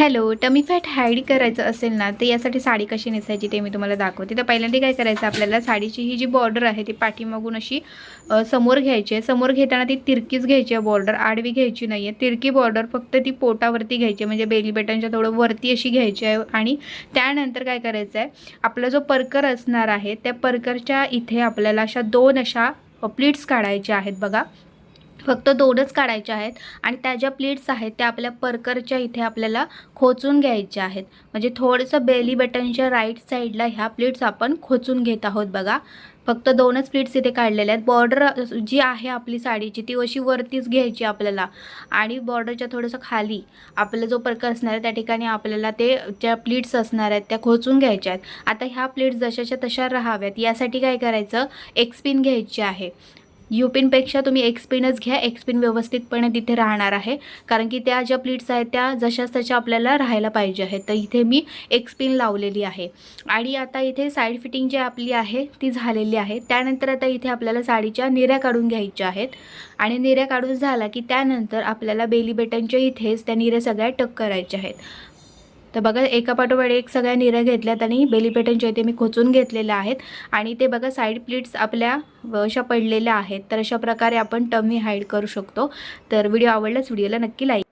Hello tummy fat hide करायचं असेल ना तर यासाठी साडी कशी नेसायची ते मी तुम्हाला दाखवते. तर पहिल्यांदा काय करायचं आपल्याला साडीची ही जी बॉर्डर आहे ती पाठीमागून अशी समोर घ्यायची आहे. समोर घेताना ती तिरकीच घ्यायची आहे बॉर्डर आडवी घ्यायची नाही आहे तिरकी बॉर्डर फक्त ती पोटावरती घ्यायची आहे म्हणजे बेली बटनच्या थोडं वरती अशी घ्यायची आहे आणि त्यानंतर काय करायचं आहे आपला जो परकर असणार आहे त्या परकरच्या इथे आपल्याला अशा दोन अशा प्लीट्स काढायच्या आहेत बघा. फक्त दोनच काढायच्या आहेत आणि त्या ज्या प्लेट्स आहेत त्या आपल्या परकरच्या इथे आपल्याला खोचून घ्यायच्या आहेत. म्हणजे थोडंसं बेली बटनच्या राईट साईडला ह्या प्लेट्स आपण खोचून घेत आहोत बघा. फक्त दोनच प्लेट्स इथे काढलेल्या आहेत. बॉर्डर जी आहे आपली साडीची ती अशी वरतीच घ्यायची आपल्याला. आणि बॉर्डरच्या थोडंसं खाली आपला जो परकर असणार आहे त्या ठिकाणी आपल्याला ते ज्या प्लीट्स असणार आहेत त्या खोचून घ्यायच्या आहेत. आता ह्या प्लेट्स जशाच्या तशा राहाव्यात. यासाठी काय करायचं? एक स्पिन घ्यायची आहे. युपिनपेक्षा तुम्ही एक्सपिनच घ्या. एक्सपिन व्यवस्थितपणे तिथे राहणार आहे. कारण की त्या ज्या प्लीट्स आहेत त्या जशाच तशा आपल्याला राहायला पाहिजे आहेत. तर इथे मी एक्सपिन लावलेली आहे. आणि आता इथे साईड फिटिंग जी आपली आहे ती झालेली आहे. त्यानंतर आता इथे आपल्याला साडीच्या निऱ्या काढून घ्यायच्या आहेत. आणि निऱ्या काढून झाला की त्यानंतर आपल्याला बेली बटनच्या इथेच त्या निऱ्या सगळ्या टक करायच्या आहेत. तर बघा एका पाठोपाठ एक सगळ्या निऱ्या घेतल्यात आणि बेली पेटनच्या इथे मी खोचून घेतलेल्या आहेत. आणि ते बघा साईड प्लीट्स आपल्या अशा पडलेल्या आहेत. तर अशा प्रकारे आपण टमी हाईड करू शकतो. तर व्हिडिओ आवडल्यास व्हिडिओला नक्की लाईक